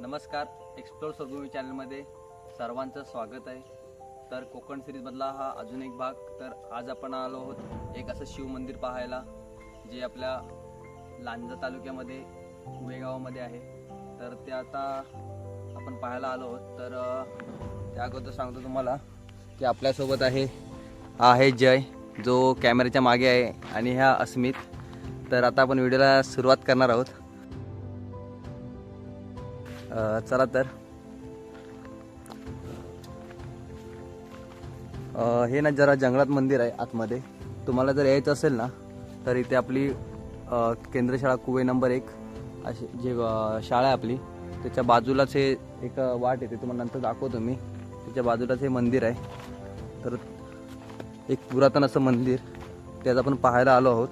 नमस्कार एक्सप्लोर सरभूमी चॅनलमध्ये सर्वांचं स्वागत आहे. तर कोकण सिरीजमधला हा अजून एक भाग. तर आज आपण आलो आहोत एक असं शिवमंदिर पाहायला जे आपल्या लांजा तालुक्यामध्ये कुवे आहे. तर ते आता आपण पाहायला आलो आहोत. तर त्या अगोदर सांगतो तुम्हाला की आपल्यासोबत आहे हा आहे जय जो कॅमेऱ्याच्या मागे आहे आणि ह्या अस्मित. तर आता आपण व्हिडिओला सुरुवात करणार आहोत. चला तर. हे ना जरा जंगलात मंदिर आहे आतमध्ये. तुम्हाला जर यायचं असेल ना तर इथे आपली केंद्रशाळा कुवे नंबर एक अशी जे शाळा आहे आपली त्याच्या बाजूलाच हे एक वाट येते. तुम्हाला नंतर दाखवतो मी. त्याच्या बाजूलाच हे मंदिर आहे. तर एक पुरातन असं मंदिर. ते आज आपण पाहायला आलो आहोत.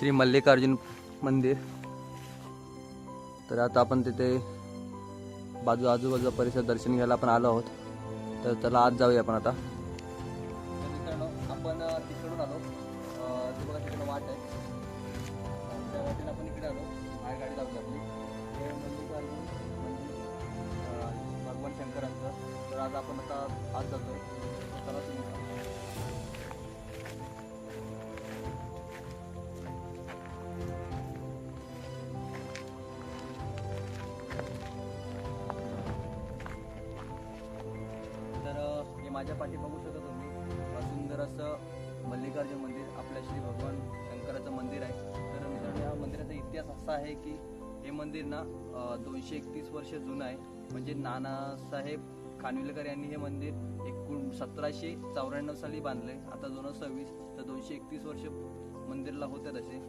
श्री मल्लिकार्जुन मंदिर. तर आता आपण तिथे बाजू आजूबाजूचा परिसर दर्शन घ्यायला आपण आलो आहोत. तर चला आज जाऊया आपण आता. माझ्या पाठी बघू शकता तुम्ही सुंदर असं मल्लिकार्जुन मंदिर आपल्या श्री भगवान शंकराचं मंदिर आहे. तर मित्रांनो या मंदिराचा इतिहास असा आहे की हे मंदिर ना दोनशे एकतीस वर्ष जुनं आहे. म्हणजे नानासाहेब खानविलकर यांनी हे मंदिर एकूण सतराशे चौऱ्याण्णव साली बांधले आता दोन हजार सव्वीस तर दोनशे एकतीस वर्ष मंदिरला होते तसे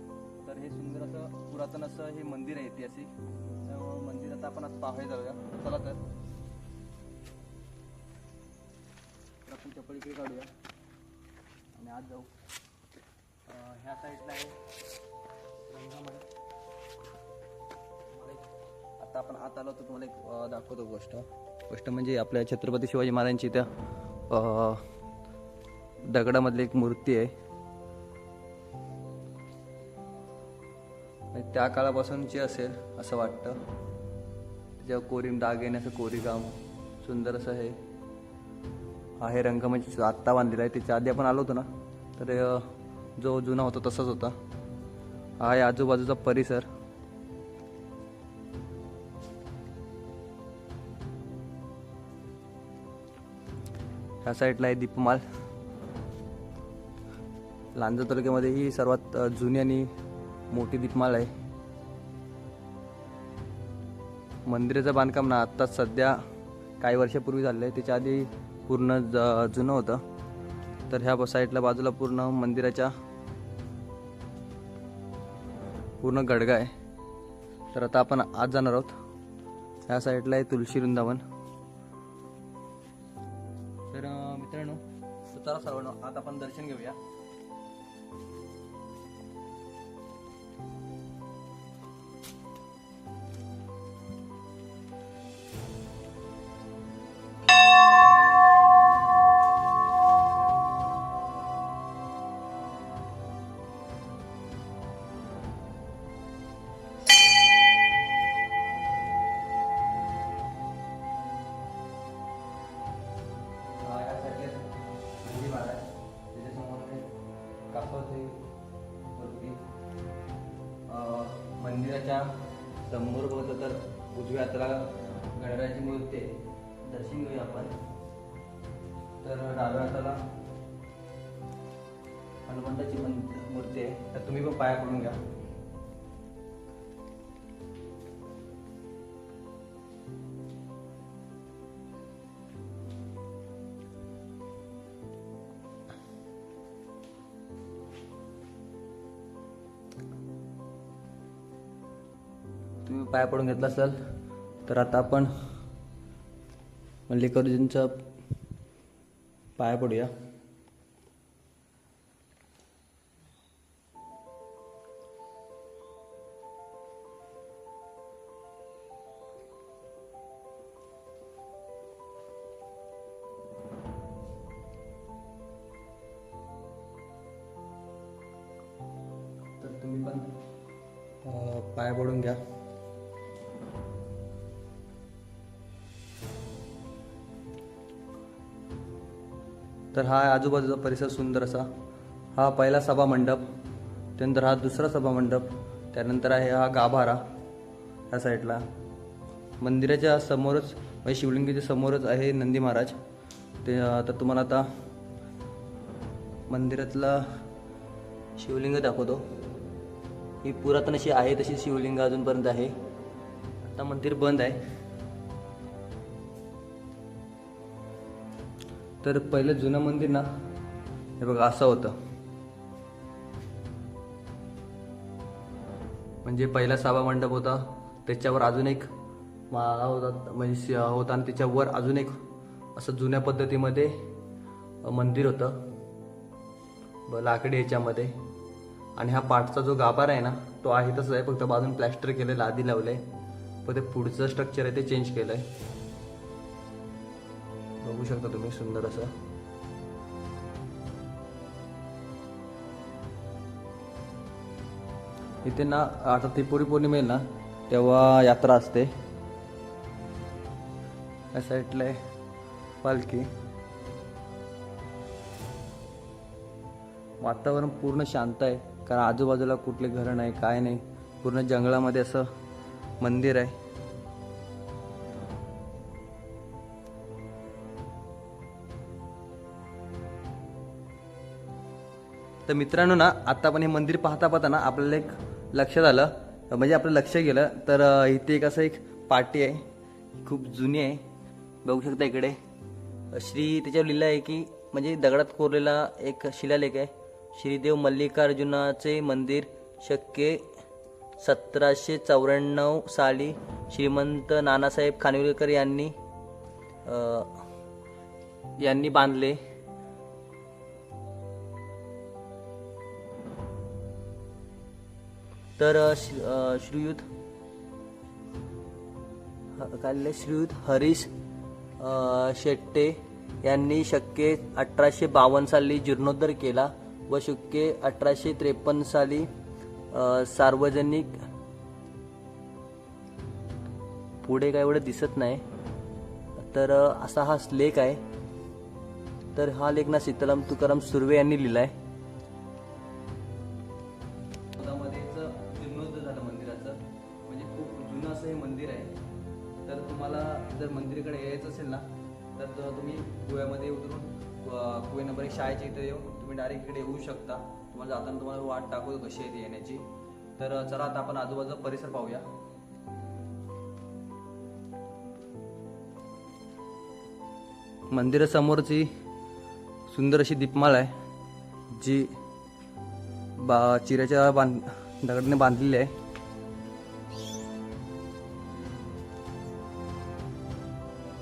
तर हे सुंदर असं पुरातन असं हे मंदिर आहे ऐतिहासिक. त्यामुळं मंदिर आता आपण आज पाहायला जाऊया. चला तर. आपण चप्पल इकडे काढूया. आणि आज जाऊ. ह्या साईडला आहे. रंगामय. एक- आता आपण आत आलो तर तुम्हाला एक दाखवतो गोष्ट. गोष्ट म्हणजे आपल्या छत्रपती शिवाजी महाराजांची त्या दगडामधली एक मूर्ती आहे. आणि त्या काळापासूनची असेल असं वाटतं. त्याच्यावर कोरीम डाग येण्याचं असं कोरीगाम सुंदर असं आहे. हे रंग म्हणजे आत्ता बांधलेला आहे त्याच्या आधी आपण आलो होतो ना तर जो जुना होता तसाच होता. हा आहे आजूबाजूचा परिसर. ह्या साईडला आहे दीपमाल. लांजा तालुक्यामध्ये ही सर्वात जुनी आणि मोठी दीपमाल आहे. मंदिराचं बांधकाम ना आत्ता सध्या काही वर्षापूर्वी झालं आहे. त्याच्या आधी पूर्ण ज जुनं होतं. तर ह्या साईडला बाजूला पूर्ण मंदिराच्या पूर्ण गडगा आहे. तर आता आपण आज जाणार आहोत. ह्या साईडला आहे तुळशी वृंदावन. तर मित्रांनो तर सर्वांना आता आपण दर्शन घेऊया. मंदिराच्या समोर बघतो तर उजव्या हाताला गणरायाची मूर्ती आहे दर्शन घेऊया आपण. तर डाव्या हाताला हनुमंताची मूर्ती आहे. तर तुम्ही पण पाया पडून घ्या. पाया पडून घेतला असाल तर आता आपण मल्लिकार्जुनचा पाया पडूया. तर तुम्ही पण पाया पडून घ्या. तर हा आजूबाजूचा परिसर सुंदर असा. हा पहिला सभा मंडप त्यानंतर हा दुसरा सभा मंडप त्यानंतर आहे हा गाभारा ह्या साईडला. मंदिराच्या समोरच म्हणजे शिवलिंगाच्या समोरच आहे नंदी महाराज. ते आता तुम्हाला आता मंदिरातला शिवलिंग दाखवतो. ही पुरातन अशी आहे तशी शिवलिंग अजूनपर्यंत आहे. आता मंदिर बंद आहे. तर पहिलं जुनं मंदिर ना हे बघा असं होतं. म्हणजे पहिला साबा मंडप होता त्याच्यावर अजून एक माळा होता म्हणजे होता आणि त्याच्यावर अजून एक असं जुन्या पद्धतीमध्ये मंदिर होतं. लाकडी ह्याच्यामध्ये. आणि हा पाठचा जो गाभार आहे ना तो आहे तसं आहे फक्त बाजून प्लॅस्टर केलेला आधी लावलंय. पण ते पुढचं स्ट्रक्चर आहे ते चेंज केलंय. बघू शकता तुम्ही सुंदर असं. इथे ना आता त्रिपुरी पौर्णिमा ना तेव्हा यात्रा असते. या साईडला आहे पालखी. वातावरण पूर्ण शांत आहे कारण आजूबाजूला कुठले घरं नाही काय नाही. पूर्ण जंगलामध्ये असं मंदिर आहे. तर मित्रांनो ना आत्ता पण हे मंदिर पाहता पाहता ना आपल्याला एक लक्षात आलं. म्हणजे आपलं लक्ष गेलं. तर इथे एक असं एक पाटी आहे. खूप जुनी आहे. बघू शकता इकडे. श्री त्याच्यावर लिहिलं आहे की म्हणजे दगडात कोरलेला एक शिलालेख आहे. श्रीदेव मल्लिकार्जुनाचे मंदिर शक्य सतराशे चौऱ्याण्णव साली श्रीमंत नानासाहेब खानविलकर यांनी यांनी बांधले. तर श्रीयुत ह- काय श्रीयुत हरीश शेट्टे यांनी शक्य अठराशे बावन्न साली जीर्णोद्धार केला व शक्य अठराशे त्रेपन्न साली सार्वजनिक पुढे काय एवढं दिसत नाही. तर असा हा लेख आहे. तर हा लेख ना सीताराम तुकाराम सुर्वे यांनी लिहिला आहे वाट टाकू कशी आहे ती येण्याची. तर चला आता आपण आजूबाजूचा परिसर पाहूया. मंदिरासमोरची सुंदर अशी दीपमाळ आहे जी बा चिऱ्याच्या बांध दगडाने बांधलेली आहे.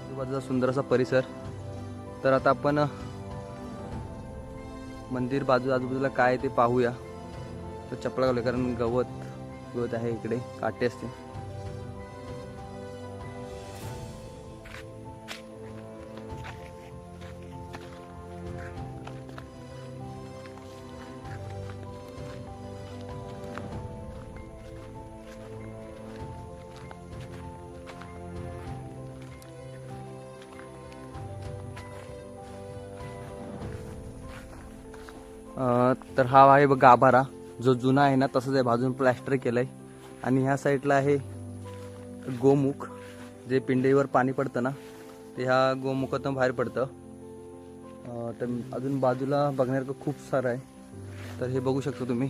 आजूबाजूचा सुंदर असा परिसर. तर आता आपण मंदिर बाजू आजूबाजूला काय ते पाहूया. तर चपला घालूया कारण गवत गवत आहे इकडे काटे असते. तर हा आहे बघ गाभारा जो जुना आहे ना तसंच आहे. बाजून प्लॅस्टर केलंय. आणि ह्या साईडला आहे गोमुख. जे पिंडीवर पाणी पडतं ना ते ह्या गोमुखातून बाहेर पडतं. तर अजून बाजूला बघण्यासारखं खूप सारं आहे. तर हे बघू शकता तुम्ही.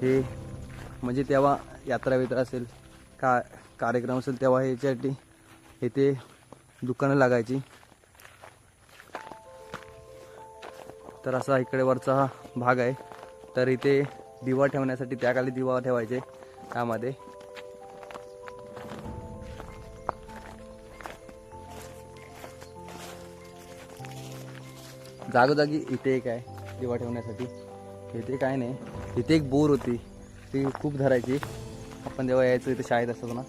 हे म्हणजे तेव्हा यात्रा वित्रा असेल का कार्यक्रम असेल तेव्हा ह्याच्यासाठी इथे दुकानं लागायची. तर असा इकडे वरचा हा भाग आहे. तर इथे दिवा ठेवण्यासाठी त्याखाली दिवा ठेवायचे त्यामध्ये. जागोजागी इथे एक आहे दिवा ठेवण्यासाठी. इथे काय नाही इथे एक बोर होती. ती खूप धरायची. आपण जेव्हा यायचो इथे शाळेत असतो ना.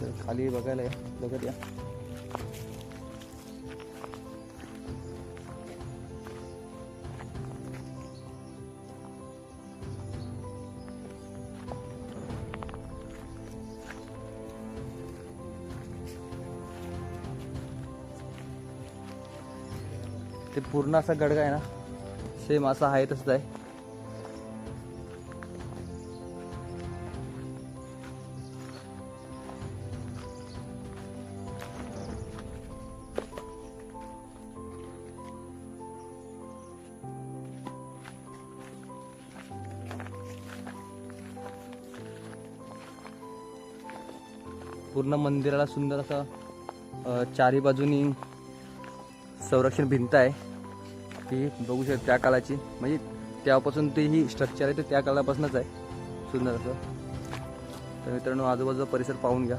तर खाली बघायला बघत या. पूर्ण असा गडगा आहे ना. सेम असा आहे तसंच आहे. पूर्ण मंदिराला सुंदर असं चारी बाजूनी संरक्षण भिंत आहे. ती बघू शकता त्या काळाची. म्हणजे त्यापासून ते ही स्ट्रक्चर आहे ते त्या काळापासूनच आहे. सुंदर असं. तर मित्रांनो आजूबाजूचा परिसर पाहून घ्या.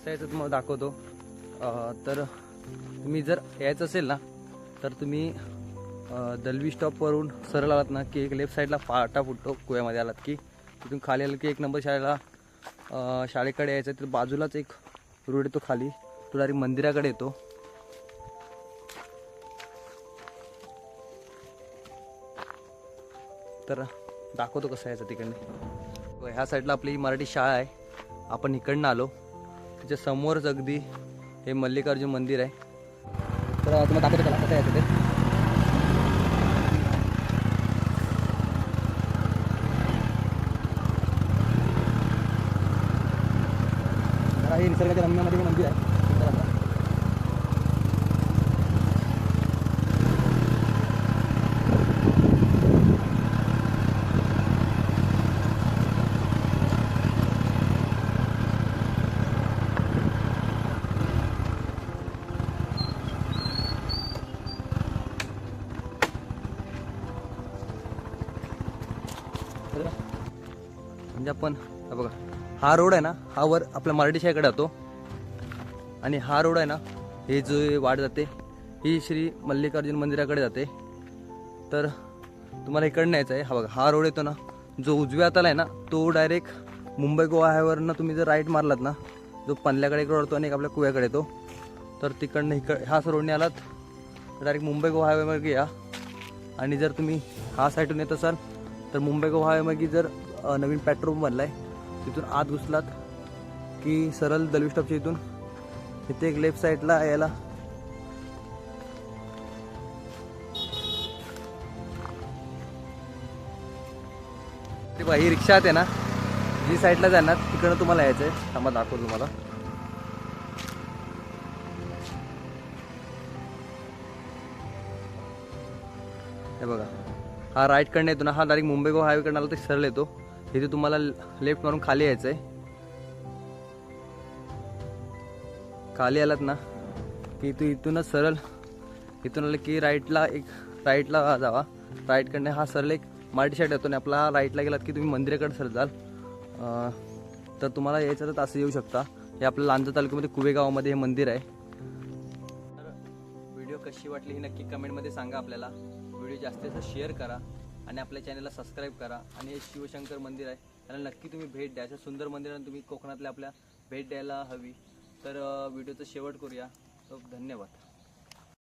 कसं यायचं तुम्हाला दाखवतो तर तुम्ही जर यायचं असेल ना तर तुम्ही दलवी स्टॉपवरून सरळ आलात ना की एक लेफ्ट साईडला फाटा फुटतो कुव्यामध्ये आलात की. तिथून खाली आलं की एक नंबर शाळेला शाळेकडे यायचं तर बाजूलाच एक रोड येतो खाली. तो डायरेक्ट मंदिराकडे येतो. तर दाखवतो कसं यायचं तिकडने. ह्या साईडला आपली मराठी शाळा आहे. आपण इकडनं आलो. त्याच्या समोरच अगदी हे मल्लिकार्जुन मंदिर आहे. तर तुम्हाला दाखवतो त्याला कसं यायचं ते जरा हे निसर्गाच्या रम्यामध्ये हे मंदिर आहे सुंदर असं. तर म्हणजे आपण बघा हा रोड आहे ना हा वर आपल्या मराठी शाळेकडे जातो. आणि हा रोड आहे ना हे जो वाट जाते ही श्री मल्लिकार्जुन मंदिराकडे जाते. तर तुम्हाला इकडनं यायचं आहे. हा बघा हा रोड येतो ना जो उजव्या हाताला आहे ना तो डायरेक्ट मुंबई गोवा हायवेवरनं तुम्ही जर राईट मारलात ना जो पनल्याकडे इकडे वाढतो आणि एक आपल्या कुव्याकडे येतो. तर तिकडनं इकड ह्याच रोडने आलात डायरेक्ट मुंबई गोवा हायवेमध्ये या. आणि जर तुम्ही हा साईडून येत असाल तर मुंबई गोवा हायवेमध्ये जर नवीन पॅट्रोल बनला आहे तिथून आत घुसलात की सरळ दलवी स्टॉपच्या इथून इथे एक लेफ्ट साईडला यायला. ते बघा ही रिक्षा आहे ना जी साईडला जाणार तिकडं तुम्हाला यायचं आहे थांबा दाखवतो तुम्हाला. हे बघा हा राईटकडनं येतो ना हा डायरेक्ट मुंबई गोवा हायवेकडनं आला तर सरळ येतो. इथे तुम्हाला लेफ्ट मारून खाली यायचं आहे खाली आलात ना की तू इथूनच सरळ इथून आलं की राईटला एक राईटला जावा. राईटकडनं हा सरळ एक मराठी साईड येतो आणि आपला हा राईटला गेलात की तुम्ही मंदिराकडे सरळ जाल. तर तुम्हाला यायचं तर असं येऊ शकता. हे आपल्या लांजा तालुक्यामध्ये कुवेगावामध्ये हे मंदिर आहे. तर व्हिडिओ कशी वाटली ही नक्की कमेंटमध्ये सांगा आपल्याला. व्हिडिओ जास्तीत जास्त शेअर करा. आणि आपल्या चॅनलला सबस्क्राईब करा. आणि हे शिवशंकर मंदिर आहे. त्याला नक्की तुम्ही भेट द्या. अशा सुंदर मंदिरांना तुम्ही कोकणातल्या आपल्या भेट द्यायला हवी. तर व्हिडिओचं शेवट करूया. तर धन्यवाद.